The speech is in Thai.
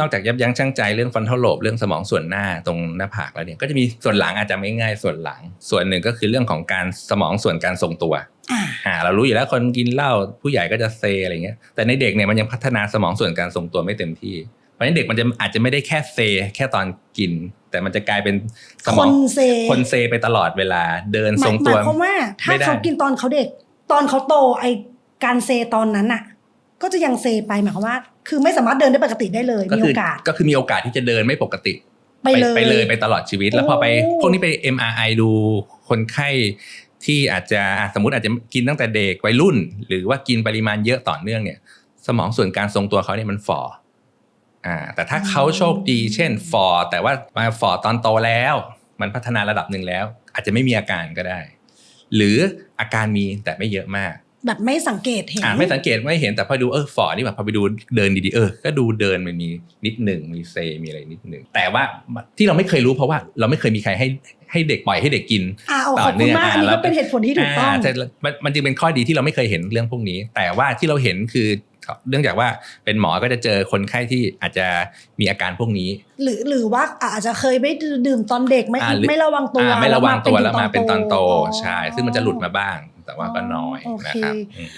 นอกจากยับยั้งชั่งใจเรื่องฟันเทลโลบเรื่องสมองส่วนหน้าตรงหน้าผากแล้วเนี่ยก็จะมีส่วนหลังอาจจะไม่ง่ายส่วนหลัง ส่วนหนึ่งก็คือเรื่องของการสมองส่วนการทรงตัวอ่าอ่าเรารู้อยู่แล้วคนกินเหล้าผู้ใหญ่ก็จะเซอะไรเงี้ยแต่ในเด็กเนี่ยมันยังพัฒนาสมองส่วนการทรงตัวไม่เต็มที่ เพราะฉะนั้นเด็กมันจะอาจจะไม่ได้แค่เซแค่ตอนกิน แต่มันจะกลายเป็นสมคองนเซคนเซไปตลอดเวลาเดินหทมารยงหตัมายวความว่าถ้าไม่ได้เขากินตอนเขาเด็ก ตอนเขาโตไอการเซตอนนั้นอะ ก็จะยังเซไปหมายความว่า คือไม่สามารถเดินได้ปกติได้เลยก็มีคืโอกาสก็คือมีโอกาสที่จะเดินไม่ปกติ ไปเลยไปเลยไปตลอดชีวิต แล้วพอไปโอ้พวกนี้ไป MRI ดูคนไข้ที่อาจจะอะสมมติอาจจะกินตั้งแต่เด็กวัยรุ่น หรือว่ากินปริมาณเยอะต่อเนื่องเนี่ย สมองส่วนการทรงตัวเขาเนี่ยมันฝ่ออ่า แต่ถ้าเขาโชคดีเช่นฝ่อแต่ว่ามาฝ่อตอนโตแล้ว มันพัฒนาระดับหนึ่งแล้ว อาจจะไม่มีอาการก็ได้ หรืออาการมีแต่ไม่เยอะมาก แบบไม่สังเกตเห็นอ่าไม่สังเกตไม่เห็นแต่พอดูเออฝ่อนี่แบบพอไปดูเดินดีๆเออก็ดูเดินมันมีนิดหนึ่งมีเซมีอะไรนิดหนึ่งแต่ว่าที่เราไม่เคยรู้เพราะว่าเราไม่เคยมีใครให้ให้เด็กปล่อยให้เด็กกินอ่าโอ้ต่ขออบเนื่คุณองมากอ่าอันนี้แล้ก็วเป็นเหตุผลที่ถูกต้องาแต่มันมันจึงเป็นข้อดีที่เราไม่เคยเห็นเรื่องพวกนี้ แต่ว่าที่เราเห็นคือเนื่องจากว่าเป็นหมอก็จะเจอคนไข้ที่อาจจะมีอาการพวกนี้ หรือหรือว่าอาจจะเคยไม่ดื่มตอนเด็กไม่อ่าหรือไม่ระวังตัวอ่าไม่ระวังตัวแล้วมาเป็นตอนโตอ๋อใช่ซึ่งมันจะหลุดมาบ้าง แต่ว่าก็น้อยโอเคนะครับอืม